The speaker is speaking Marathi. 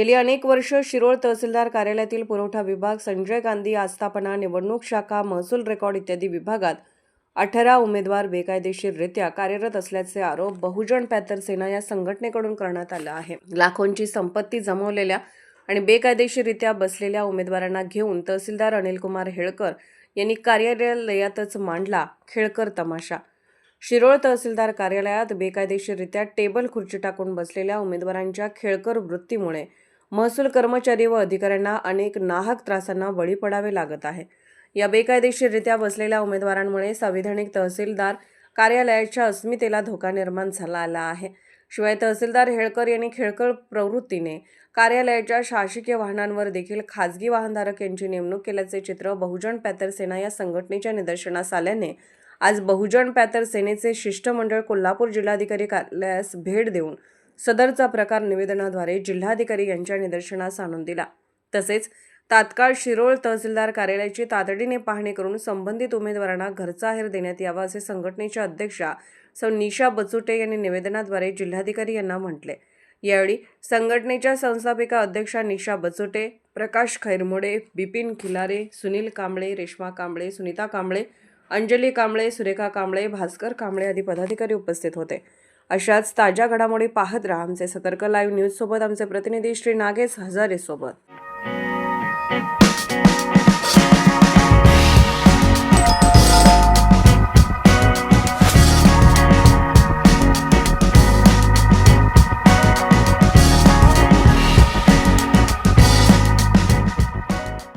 गेली अनेक वर्ष शिरोळ तहसीलदार कार्यालयातील पुरवठा विभाग संजय गांधी आस्थापना निवडणूक शाखा महसूल रेकॉर्ड इत्यादी विभागात अठरा उमेदवार बेकायदेशीररित्या कार्यरत असल्याचे आरोप बहुजन पॅथर सेना या संघटनेकडून करण्यात आला आहे. लाखोंची संपत्ती जमवलेल्या आणि बेकायदेशीररित्या बसलेल्या उमेदवारांना घेऊन तहसीलदार अनिलकुमार हेळकर यांनी कार्यालयातच मांडला खेळकर तमाशा. शिरोळ तहसीलदार कार्यालयात बेकायदेशीररित्या टेबल खुर्ची टाकून बसलेल्या उमेदवारांच्या खेळकर वृत्तीमुळे महसूल कर्मचारी व अधिकाऱ्यांना अनेक नाहक त्रासांना बळी पडावे लागत आहे. या बेकायदेशीररित्या बसलेल्या उमेदवारांमुळे संविधानिक तहसीलदार कार्यालयाच्या अस्मितेला धोका निर्माण झाला आला आहे. शिवाय तहसीलदार हेळकर यांनी खेळकर प्रवृत्तीने कार्यालयाच्या शासकीय वाहनांवर देखील खाजगी वाहनधारक यांची नेमणूक केल्याचे चित्र बहुजन पॅथर सेना या संघटनेच्या निदर्शनास आल्याने आज बहुजन पॅथर सेनेचे शिष्टमंडळ कोल्हापूर जिल्हाधिकारी कार्यालयास भेट देऊन सदरचा प्रकार निवेदनाद्वारे जिल्हाधिकारी यांच्या निदर्शनास आणून दिला. तसेच तात्काळ शिरोळ तहसीलदार कार्यालयाची तातडीने पाहणी करून संबंधित उमेदवारांना घरचा आहेर देण्यात यावा असे संघटनेच्या अध्यक्षा सौ निशा बचुटे यांनी निवेदनाद्वारे जिल्हाधिकारी यांना म्हटले. यावेळी संघटनेच्या संस्थापिका अध्यक्षा निशा बचुटे प्रकाश खैरमोडे बिपिन खिलारे सुनील कांबळे रेश्मा कांबळे सुनीता कांबळे अंजली कांबळे सुरेखा कांबळे भास्कर कांबळे आदी पदाधिकारी उपस्थित होते. अशाच ताज्या घडामोडी पाहत राहा आमचे सतर्क लाईव्ह न्यूजसोबत. आमचे प्रतिनिधी श्री नागेश हजारेसोबत.